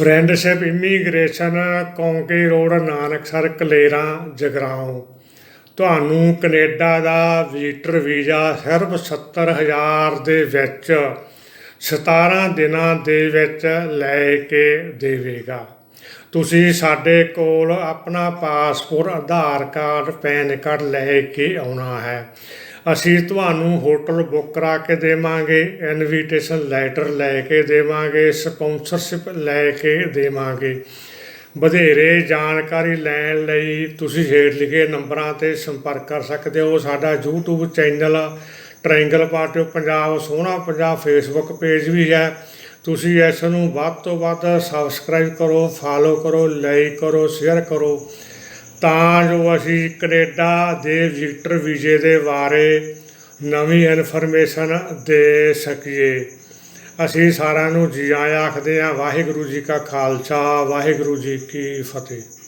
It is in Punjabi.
Friendship, immigration, Kaunke road Nanaksar Kaleran, Jagraon. ਤੁਹਾਨੂੰ ਕੈਨੇਡਾ ਦਾ ਵਿਜ਼ਟਰ ਵੀਜ਼ਾ ਸਿਰਫ 70000 ਦੇ ਵਿੱਚ 17 ਦਿਨਾਂ ਦੇ ਵਿੱਚ ਲੈ ਕੇ ਦੇਵੇਗਾ। ਤੁਸੀਂ ਸਾਡੇ ਕੋਲ ਆਪਣਾ passport, Aadhaar card, PAN card ਲੈ ਕੇ ਆਉਣਾ ਹੈ। ਅਸੀਂ ਤੁਹਾਨੂੰ ਹੋਟਲ ਬੁੱਕ ਕਰਾ ਕੇ ਦੇਵਾਂਗੇ, ਇਨਵੀਟੇਸ਼ਨ ਲੈਟਰ ਲੈ ਕੇ ਦੇਵਾਂਗੇ, ਸਪਾਂਸਰਸ਼ਿਪ ਲੈ ਕੇ ਦੇਵਾਂਗੇ। ਵਧੇਰੇ ਜਾਣਕਾਰੀ ਲੈਣ ਲਈ ਤੁਸੀਂ ਹੇਠ ਲਿਖੇ ਨੰਬਰਾਂ ਤੇ ਸੰਪਰਕ ਕਰ ਸਕਦੇ ਹੋ। ਸਾਡਾ YouTube channel triangle party Punjab, ਸੋਹਣਾ ਪੰਜਾਬ ਫੇਸਬੁੱਕ ਪੇਜ ਵੀ ਹੈ। ਤੁਸੀਂ ਇਸ ਨੂੰ ਵੱਧ ਤੋਂ ਵੱਧ ਸਬਸਕ੍ਰਾਈਬ ਕਰੋ ਫਾਲੋ ਕਰੋ ਲਾਈਕ ਕਰੋ ਸ਼ੇਅਰ ਕਰੋ। ਤਾਂ ਜੋ ਅਸੀਂ ਕੈਨੇਡਾ ਦੇ ਵਿਜ਼ਟਰ ਵੀਜ਼ੇ ਦੇ ਬਾਰੇ ਨਵੀਂ ਇਨਫੋਰਮੇਸ਼ਨ ਦੇ ਸਕੀਏ। ਅਸੀਂ ਸਾਰਿਆਂ ਨੂੰ ਜੀ ਆਇਆਂ ਆਖਦੇ ਹਾਂ, ਵਾਹਿਗੁਰੂ ਜੀ ਕਾ ਖਾਲਸਾ, ਵਾਹਿਗੁਰੂ ਜੀ ਕੀ ਫਤਿਹ।